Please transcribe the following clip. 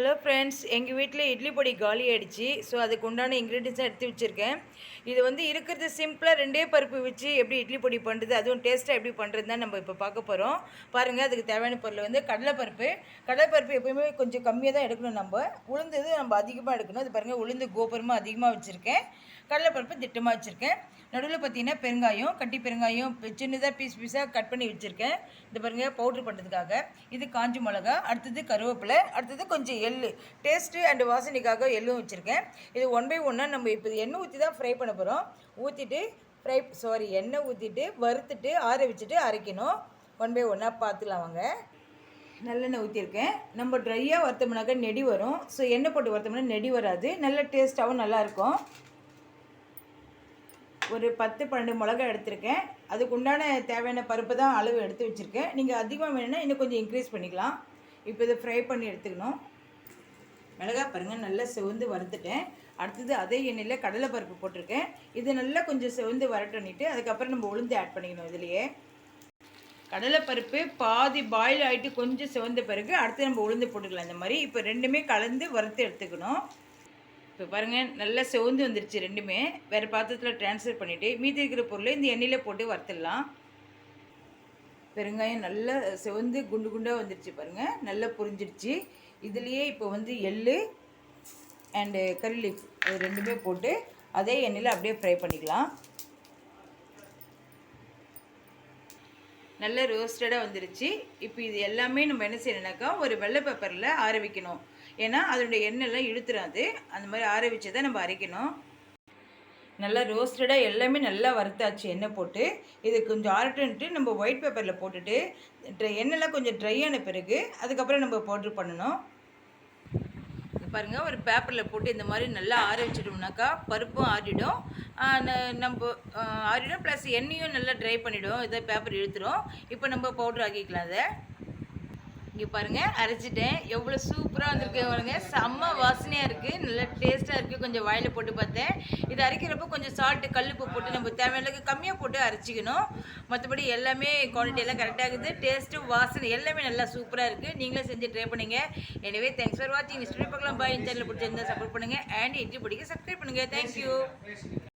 Hello friends எங்கள் வீட்டில் இட்லி பொடி காலி ஆகிடுச்சி ஸோ அதுக்கு உண்டான இன்க்ரீடியன்ஸை எடுத்து வச்சுருக்கேன். இது வந்து இருக்கிறது சிம்பிளாக ரெண்டே பருப்பு வச்சு எப்படி இட்லி பொடி பண்ணுறது அதுவும் டேஸ்ட்டாக எப்படி பண்ணுறது தான் நம்ம இப்போ பார்க்க போகிறோம் பாருங்கள் அதுக்கு தேவையான பொருள் வந்து கடலைப்பருப்பு. கடலைப்பருப்பு எப்பயுமே கொஞ்சம் கம்மியாக தான் எடுக்கணும் நம்ம. உளுந்து நம்ம அதிகமாக எடுக்கணும். அது பாருங்கள் உளுந்து கோபுரமாக அதிகமாக வச்சுருக்கேன். கடலைப்பருப்பு திட்டமாக வச்சுருக்கேன். நடுவில் பார்த்தீங்கன்னா பெருங்காயம் கட்டி பெருங்காயம் சின்னதாக பீஸ் பீஸாக கட் பண்ணி வச்சுருக்கேன். இது பாருங்கள் பவுட்ரு பண்ணுறதுக்காக இது காஞ்சி மிளகா அடுத்தது கருவேப்பிலை அடுத்தது கொஞ்சம் எள் டேஸ்ட்டு அண்டு வாசனைக்காக எள்ளும் வச்சுருக்கேன். இது ஒன் பை ஒன்னாக நம்ம இப்போ எண்ணெய் ஊற்றி தான் ஃப்ரை பண்ண போகிறோம் ஊற்றிட்டு ஃப்ரை சாரி எண்ணெய் ஊற்றிட்டு வறுத்துட்டு ஆற வச்சுட்டு அரைக்கணும். ஒன் பை ஒன்னாக பார்த்துலாம் வாங்க. நல்லெண்ணெய் ஊற்றிருக்கேன் நம்ம ட்ரையாக வறுத்தோம்னாக்கா நெடி வரும். ஸோ எண்ணெய் போட்டு வறுத்தோம்னா நெடி வராது. நல்ல டேஸ்ட்டாகவும் நல்லாயிருக்கும் ஒரு பத்து பன்னெண்டு மிளகா எடுத்திருக்கேன். அதுக்கு உண்டான தேவையான பருப்பு தான் அளவு எடுத்து வச்சுருக்கேன். நீங்கள் அதிகமாக வேணும்னா இன்னும் கொஞ்சம் இன்க்ரீஸ் பண்ணிக்கலாம். இப்போ இதை ஃப்ரை பண்ணி எடுத்துக்கணும். மிளகா பாருங்கள் நல்லா செவந்து வறுத்துட்டேன். அடுத்தது அதே எண்ணெயில் கடலைப்பருப்பு போட்டிருக்கேன். இது நல்லா கொஞ்சம் செவந்து வரட்டணிட்டு அதுக்கப்புறம் நம்ம உளுந்து ஆட் பண்ணிக்கணும் இதுலேயே. கடலைப்பருப்பு பாதி பாயில் ஆகிட்டு கொஞ்சம் சிவந்த பிறகு அடுத்து நம்ம உளுந்து போட்டுக்கலாம். இந்த மாதிரி இப்போ ரெண்டுமே கலந்து வறுத்து எடுத்துக்கணும். இப்போ பாருங்கள் நல்லா சிவந்து வந்துருச்சு ரெண்டுமே. வேறு பாத்திரத்தில் ட்ரான்ஸ்ஃபர் பண்ணிவிட்டு மீதி இருக்கிற பொருளை இந்த எண்ணெயில் போட்டு வறுத்துடலாம். பெருங்காயம் நல்லா சிவந்து குண்டு குண்டாக வந்துருச்சு பாருங்கள் நல்லா புரிஞ்சிடுச்சு. இதுலேயே இப்போ வந்து எள்ளு அண்டு கறி லீஃப் அது ரெண்டுமே போட்டு அதே எண்ணெயில் அப்படியே ஃப்ரை பண்ணிக்கலாம். நல்ல ரோஸ்டடாக வந்துருச்சு. இப்போ இது எல்லாமே நம்ம என்ன செய்யணும்னாக்கா ஒரு வெள்ளை பேப்பரில் ஆற வைக்கணும். ஏன்னா அதனுடைய எண்ணெய்லாம் இழுத்துறாது. அந்த மாதிரி ஆற வச்சு தான் நம்ம அரைக்கணும். நல்லா ரோஸ்டடாக எல்லாமே நல்லா வறுத்தாச்சு எண்ணெய் போட்டு. இது கொஞ்சம் ஆரட்டுன்ட்டு நம்ம ஒயிட் பேப்பரில் போட்டுட்டு ட்ரை எண்ணெய்லாம் கொஞ்சம் ட்ரை ஆன பிறகு அதுக்கப்புறம் நம்ம பவுட்ரு பண்ணணும். பாருங்கள் ஒரு பேப்பரில் போட்டு இந்த மாதிரி நல்லா ஆற வச்சிட்டோம்னாக்கா பருப்பும் ஆறிடும். நம்ம ஆறிடும். ப்ளஸ் எண்ணெயும் நல்லா ட்ரை பண்ணிவிடும் இதை பேப்பர் இழுத்துடும் இப்போ நம்ம பவுட்ரு ஆக்கிக்கலாம் அதை இங்கே பாருங்கள் அரைச்சிட்டேன். எவ்வளோ சூப்பராக வந்திருக்கு பாருங்க. செம்ம வாசனையாக இருக்குது நல்லா டேஸ்ட்டாக இருக்குது கொஞ்சம் வாயில் போட்டு பார்த்தேன். இது அரைக்கிறப்போ கொஞ்சம் சால்ட்டு கல்லுப்பு போட்டு நம்ம தேவையான கம்மியாக போட்டு அரைச்சிக்கணும். மற்றபடி எல்லாமே குவாலிட்டி எல்லாம் கரெக்டாக இருக்குது. டேஸ்ட்டு வாசனை எல்லாமே நல்லா சூப்பராக இருக்குது நீங்களே செஞ்சு ட்ரை பண்ணுங்கள் எனவே தேங்க்ஸ் ஃபார் வாட்சிங் ஸ்டோரி பார்க்கலாம். பாய் சேனல் பிடிச்சிருந்தா சப்போர்ட் பண்ணுங்கள் அண்ட் இட்லி பிடிக்க சப்ஸ்கிரைப் பண்ணுங்கள் தேங்க்யூ